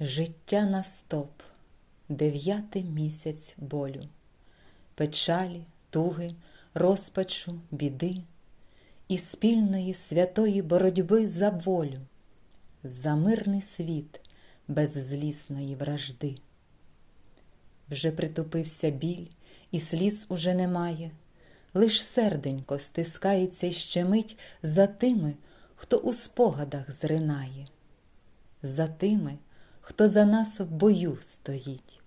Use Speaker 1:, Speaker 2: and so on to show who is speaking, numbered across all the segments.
Speaker 1: Життя на стоп, дев'ятий місяць болю, печалі, туги, розпачу, біди. І спільної святої боротьби за волю, за мирний світ без злісної вражди. Вже притупився біль, і сліз уже немає, лиш серденько стискається й щемить за тими, хто у спогадах зринає, за тими, хто за нас в бою стоїть.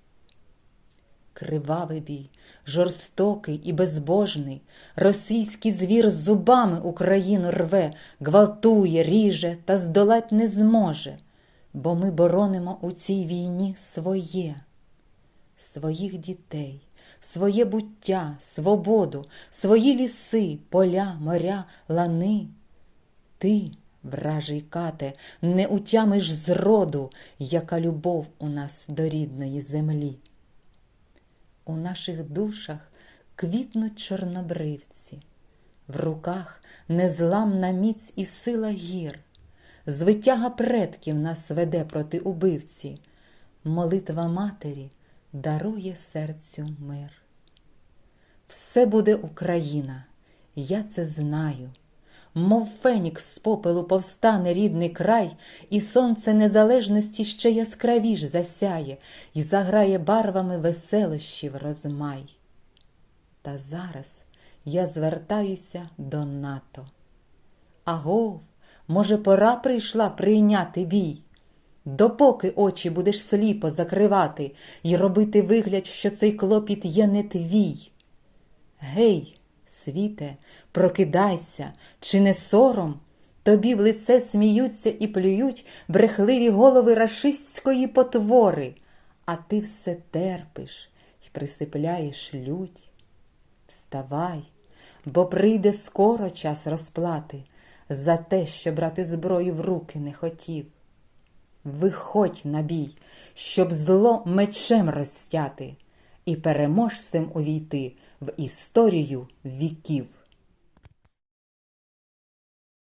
Speaker 1: Кривавий бій, жорстокий і безбожний, російський звір зубами Україну рве, гвалтує, ріже та здолать не зможе, бо ми боронимо у цій війні своє, своїх дітей, своє буття, свободу, свої ліси, поля, моря, лани. Ти, вражий кате, не утямиш зроду, яка любов у нас до рідної землі. У наших душах квітнуть чорнобривці, в руках незламна міць і сила гір, звитяга предків нас веде проти убивці, молитва матері дарує серцю мир. Все буде Україна, я це знаю. Мов фенікс з попелу повстане рідний край, і сонце незалежності ще яскравіш засяє, і заграє барвами веселощів розмай. Та зараз я звертаюся до НАТО. Агов, може, пора прийшла прийняти бій? Допоки очі будеш сліпо закривати і робити вигляд, що цей клопіт є не твій. Гей, світе, прокидайся, чи не сором? Тобі в лице сміються і плюють брехливі голови рашистської потвори, а ти все терпиш і присипляєш лють. Вставай, бо прийде скоро час розплати за те, що брати зброю в руки не хотів. Виходь на бій, щоб зло мечем розтяти і переможцем увійти в історію віків.